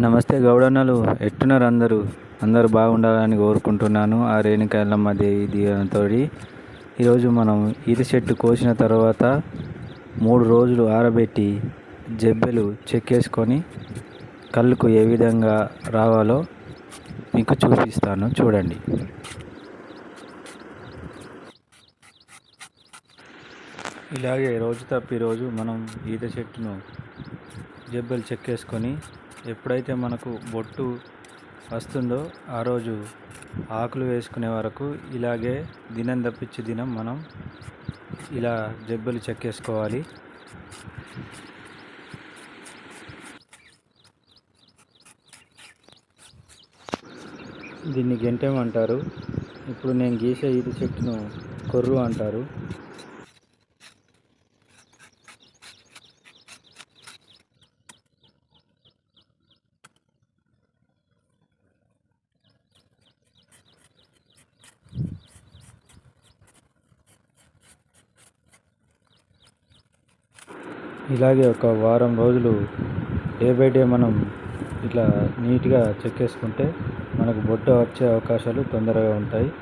నమస్తే గౌడన్నలు. ఎట్టున్నారు అందరూ? అందరూ బాగుండాలని కోరుకుంటున్నాను. ఆ రేణుకాయలమ్మ దేవి దీవెనతో ఈరోజు మనం ఈత చెట్టు కోసిన తర్వాత మూడు రోజులు ఆరబెట్టి జబ్బెలు చెక్కేసుకొని కళ్ళుకు ఏ విధంగా రావాలో మీకు చూపిస్తాను. చూడండి. ఇలాగే రోజు తప్పి రోజు మనం ఈత చెట్టును జబ్బలు చెక్కేసుకొని ఎప్పుడైతే మనకు బొట్టు వస్తుందో ఆ రోజు ఆకులు వేసుకునే వరకు ఇలాగే దినం తప్పించి దినం మనం ఇలా జబ్బలు చెక్కేసుకోవాలి. దీన్ని గెంటెం అంటారు ఇప్పుడు నేను గీసే ఈత చెట్టును కొర్రు అంటారు. ఇలాగే ఒక వారం రోజులు డే బై డే మనం ఇట్లా నీట్గా చెక్కేసుకుంటే మనకు బొట్టు వచ్చే అవకాశాలు తొందరగా ఉంటాయి.